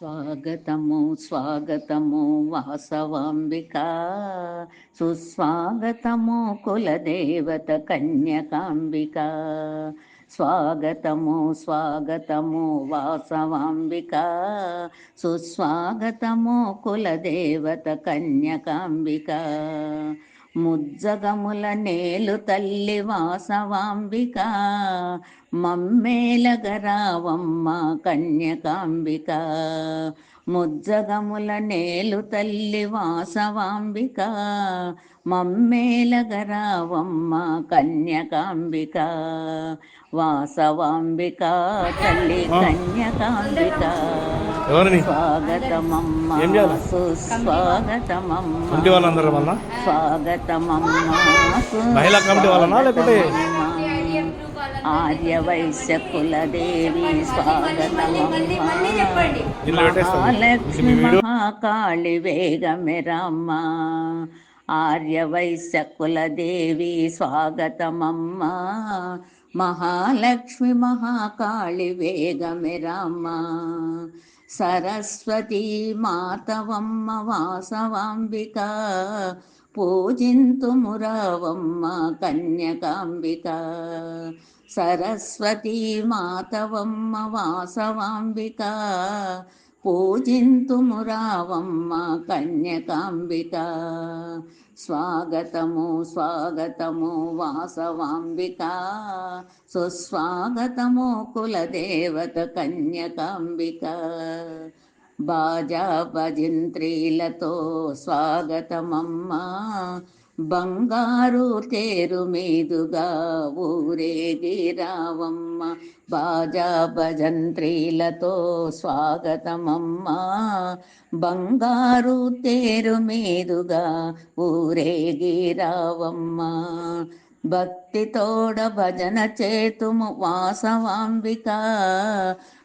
స్వాగతము స్వాగతము వాసవాంబిక. సుస్వాగతము కులదేవత కన్యకాంబిక. స్వాగతము స్వాగతము వాసవాంబిక. సుస్వాగతము కులదేవత కన్యకాంబిక. ముజ్జగముల నేలు తల్లి వాసవాంబిక మమ్మేలగరావమ్మ కన్యకాంబిక. ముజ్జగముల నేలు తల్లి వాసవాంబిక మమ్మేలగరావమ్మ కన్యకాంబిక. వాసవాంబిక తల్లి కన్యకాంబిక. స్వాగతమమ్మ? సుస్వాగతమమ్మ. స్వాగతమమ్మ మహిళా కమిటీ వాళ్ళనా లేకపోతే? ఆర్య వైశ్య కులదేవి స్వాగతమమ్మ. దీనిలో పెట్టేస్తాను. మహాలక్ష్మి ఇది మీ వీడియో? మహాకాళి వేగమెరమ్మ ఆర్య వైశ్య కులదేవి స్వాగతమమ్మ. మహాలక్ష్మి మహాకాళి వేగమెరమ్మ సరస్వతి మాతవమ్మ వాసవాంబిక. పూజింతుమురావమ్మ కన్యకాంబిక. సరస్వతి మాతవమ్మ వాసవాంబిక పూజింతుమురావమ్మ కన్యకాంబిక. స్వాగతము స్వాగతము వాసవాంబిక సుస్వాగతము కులదేవత కన్యకాంబిక. బాజా భజింత్రీలతో స్వాగతమమ్మా బంగారు తేరు మీదుగా ఊరేగి రావమ్మ బాజా భజంత్రీలతో స్వాగతమమ్మా. బంగారు తేరు మీదుగా ఊరేగి రావమ్మ భక్తితోడ భజన చేతుము వాసవాంబిక.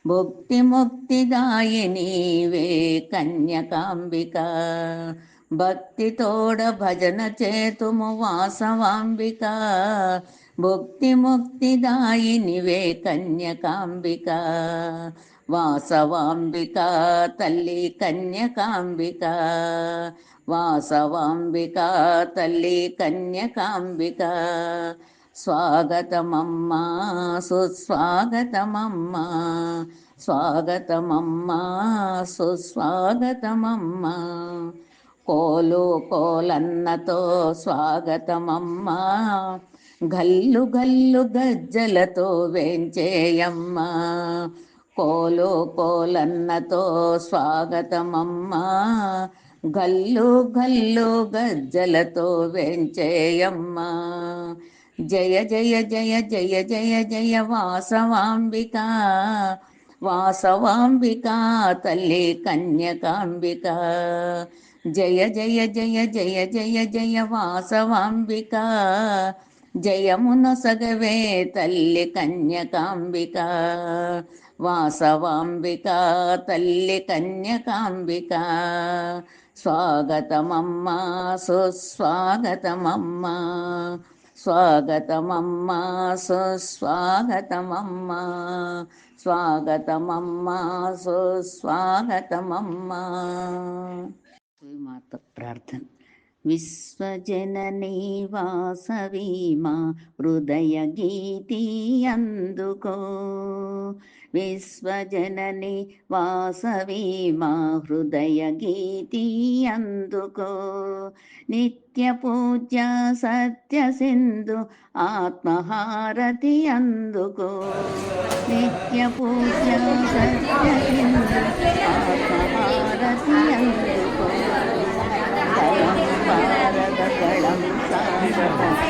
భుక్తి ముక్తి దాయినీవే కన్యకాంబిక. భక్తి తోడ భజన చేతుము వాసవాంబిక. భుక్తి ముక్తి దాయినివే కన్యకాంబిక. వాసవాంబిక తల్లి కన్యకాంబిక. వాసవాంబిక తల్లి కన్యకాంబిక. స్వాగతమమ్మా సుస్వాగతమమ్మా. స్వాగతమమ్మా సుస్వాగతమమ్మా. కోలు కోలన్నతో స్వాగతమమ్మా. గల్లు గల్లు గజ్జలతో వేంచేయమ్మా. కోలు కోలన్నతో స్వాగతమమ్మా. గల్లు గల్లు గజ్జలతో వెంచేయమ్మా. జయ జయ జయ జయ జయ జయ వాసవాంబిక. వాసవాంబిక తల్లి కన్యకాంబిక. జయ జయ జయ జయ జయ జయ వాసవాంబిక. జయమున సగవే తల్లి కన్యకాంబిక. వాసవాంబిక తల్లి కన్యకాంబిక. స్వాగతమమ్మా సుస్వాగతమమ్మా. స్వాగతమమ్మా సుస్వాగతమమ్మా. స్వాగతమమ్మా సుస్వాగతమమ్మా. మాత ప్రార్థన. విశ్వజననీ వాసవీమా హృదయ గీతి అందుకో విశ్వజనని వాసవీమా హృదయ గీతి అందుకో నిత్య పూజ్య సత్య సింధు ఆత్మహారతి అందుకో నిత్య పూజ్య సత్య సింధు ఆత్మహారతి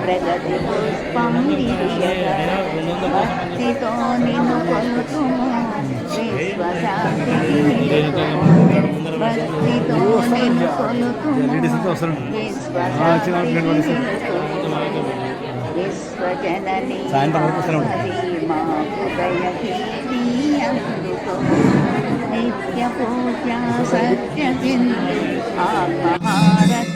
ప్రగతి పుష్పం విరియగా భక్తితో నిన్ను కొలుతుము విశ్వశాంతి భక్తితో నిన్ను కొలుతుము లేడీస్ നിത്യപൂജ സത്യത്തിൽ ആത്മഹാരത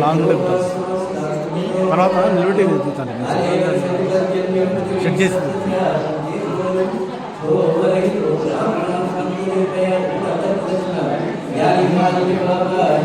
లాంగ్ తర్వాత నిలబెట్టి చూస్తాను సెట్ చేసి या